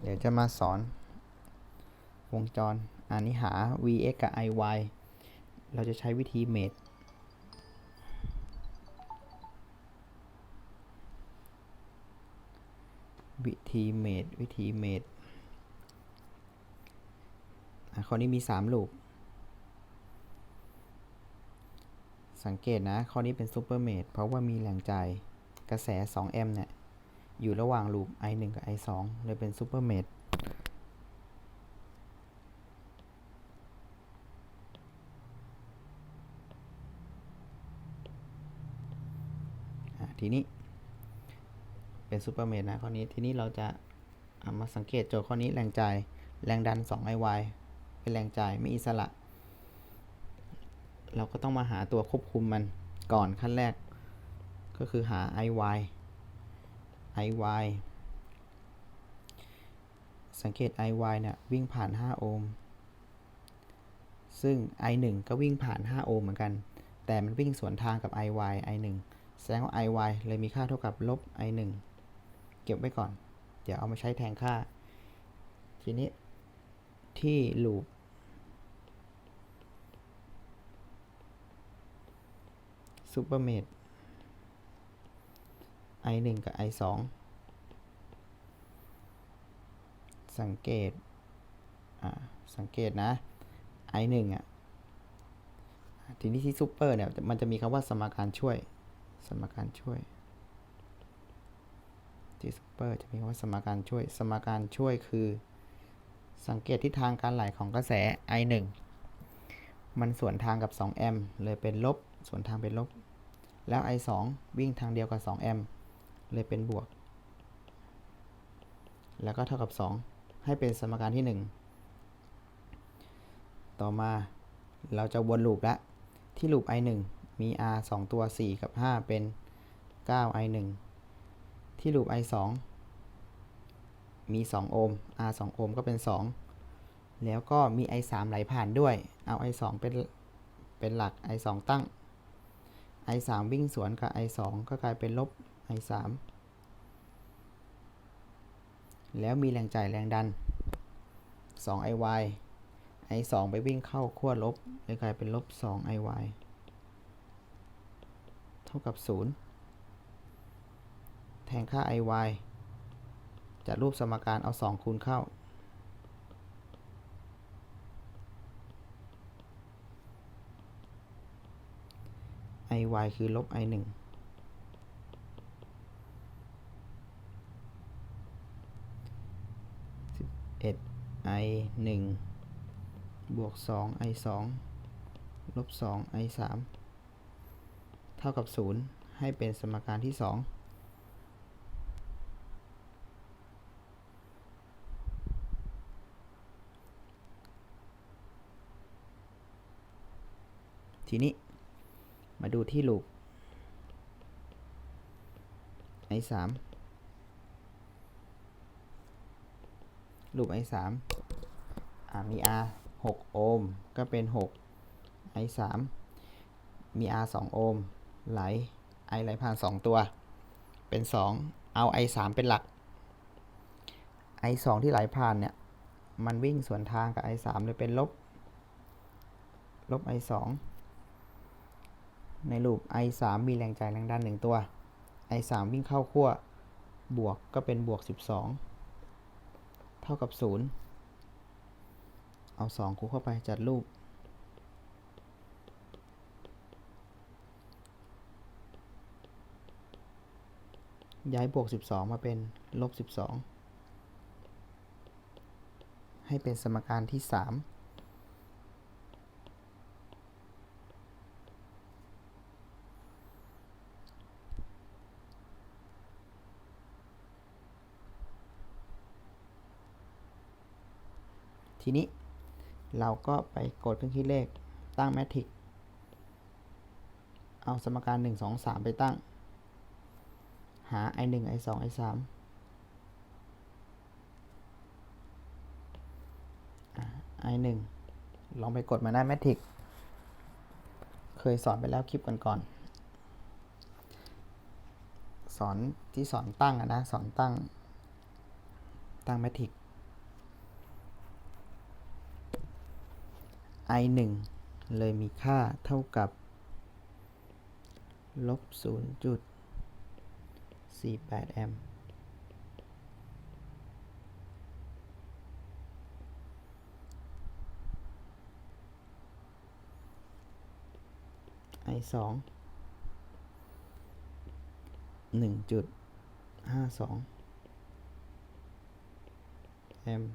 เดี๋ยวจะมาสอน วงจรอันนี้หา vx กับ iy เราจะใช้วิธีเมดวิธีเมดวิธีเมดข้อนี้มี 3 ลูปสังเกตนะ ข้อนี้เป็นซูเปอร์เมดเพราะว่ามีแรงจ่ายกระแส 2 แอมป์เนี่ย อยู่ระหว่างลูป i 1 กับ i 2 เลยเป็นซูเปอร์เมดทีนี้เป็นซูเปอร์เมดนะข้อนี้ทีนี้เราจะามาสังเกตโจทย์ข้อนี้แรงจ่ายแรงดัน 2 iy เป็นแรงจ่ายไม่อิสระ เราก็ต้องมาหาตัวควบคุมมันก่อนขั้นแรก ก็คือหา iy IY สังเกต IY เนี่ยวิ่งผ่าน 5 โอห์ม ซึ่ง I1 ก็วิ่งผ่าน 5 โอห์มเหมือนกัน แต่มันวิ่งสวนทางกับ IY I1 แสดงว่า IY เลยมีค่าเท่ากับลบ I1 เก็บไว้ก่อน เดี๋ยวเอามาใช้แทนค่า ทีนี้ที่ลูปซูเปอร์เมด I1 กับ I2 สังเกต อ่า สังเกตนะ i 1อะ ทีนี้ที่ซูเปอร์เนี่ย มันจะมีคำว่าสมการช่วย สมการช่วย ที่ซูเปอร์จะมีคำว่าสมการช่วย สมการช่วยคือ สังเกตทิศทางการไหลของกระแส i 1มันสวนทางกับ 2 แอมป์เลยเป็นลบ สวนทางเป็นลบ แล้ว i 2วิ่งทางเดียวกับ 2 แอมป์เลยเป็นบวก แล้วก็เท่ากับ 2 ให้เป็นสมการที่ 1 ต่อมาเราจะวนลูปละ ที่ลูป i 1มี r 2 ตัว 4 กับ 5 เป็น 9 i 1ที่ลูป i 2มี 2 โอห์ม r 2 โอห์มก็เป็น 2 แล้วก็มี i 3ไหลผ่านด้วย เอา i 2เป็นเป็นหลัก i 2ตั้ง i 3วิ่งสวนกับ i 2ก็กลายเป็นลบ i 3 แล้วมีแรงจ่ายแรงดัน 2 i y i 2ไปวิ่งเข้าขั้วลบเลยกลายเป็นลบ2 i y เท่ากับ 0 แทนค่า i y จะรูปสมการเอา 2 คูณเข้า i y คือลบ i 1 11 i 1บวก2 i 2ลบ2 i 3เท่ากับ 0 ให้เป็นสมการที่ 2ทีนี้มาดูที่ลูป i 3 ลูป i 3 อ่ามี r 6 โอห์มก็เป็น 6 i 3 มี r 2 โอห์มไหล i ไหลผ่าน 2 ตัว เป็น 2 เอา i 3 เป็นหลัก i 2 ที่ไหลผ่านเนี่ย มันวิ่งสวนทางกับ i 3 เลยเป็นลบ ลบ i 2 ในลูป i 3 มีแรงจ่ายแรงดัน 1 ตัว i 3 วิ่งเข้าขั้วบวกก็เป็นบวก 12 ท่ากับ 0 เอา 2 คูณเข้าไปจัดรูป ย้ายบวก 12 มาเป็นลบ 12 ให้เป็นสมการที่ 3 ทีนี้เราก็ไปกดเครื่องคิดเลขตั้งแมทริกเอาสมการ 1 2 3 ไปตั้ง หา i 1 i 2 i 3 i 1ลองไปกดมาได้าแมทริกเคยสอนไปแล้วคลิปก่อนๆสอนที่สอนตั้งนะ สอนตั้งตั้งแมทริก i 1เลยมีค่าเท่ากับลบ0.48 แอมป์ i สองหนึ่งจุดห้าสองแอมป์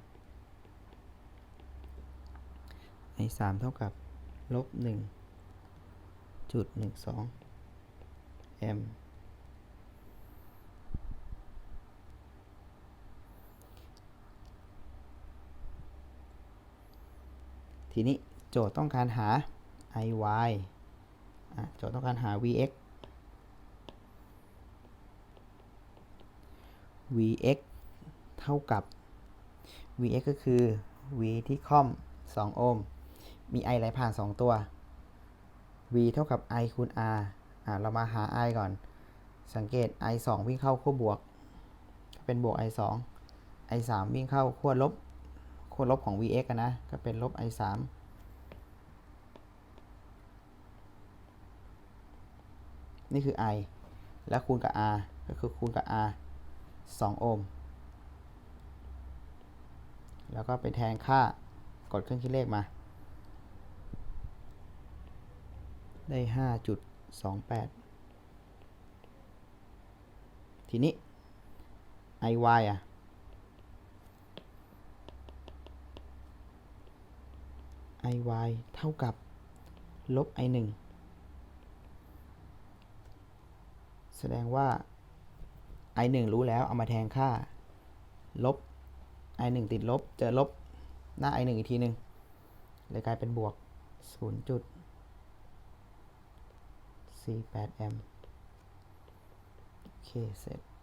i สามเท่ากับลบหนึ่งจุดหนึ่งสองแอมป์ทีนี้โจทย์ต้องการหา i y โจทย์ต้องการหา vx vx เท่ากับ vx ก็คือ v ที่ค่อม 2 โอห์ม มี i ไหลผ่าน 2 ตัว v เท่ากับ i คูณ r อะเรามาหา i ก่อน สังเกต i 2 วิ่งเข้าขั้วบวกก็เป็นบวก i 2 i 3 วิ่งเข้าขั้วลบขั้วลบของ vx อะนะ ก็เป็นลบ i 3นี่คือ i แล้วคูณกับ r ก็คือคูณกับ r 2 โอห์ม แล้วก็ไปแทนค่ากดเครื่องคิดเลขมา ได้ 5.28 ทีนี้ iy อะ iy เท่ากับ ลบ i 1แสดงว่า i 1รู้แล้ว เอามาแทนค่า ลบ i 1ติดลบ เจอลบ หน้า i 1อีกทีหนึ่งเลยกลายเป็นบวก 48 แอมป์ โอเค เสร็จ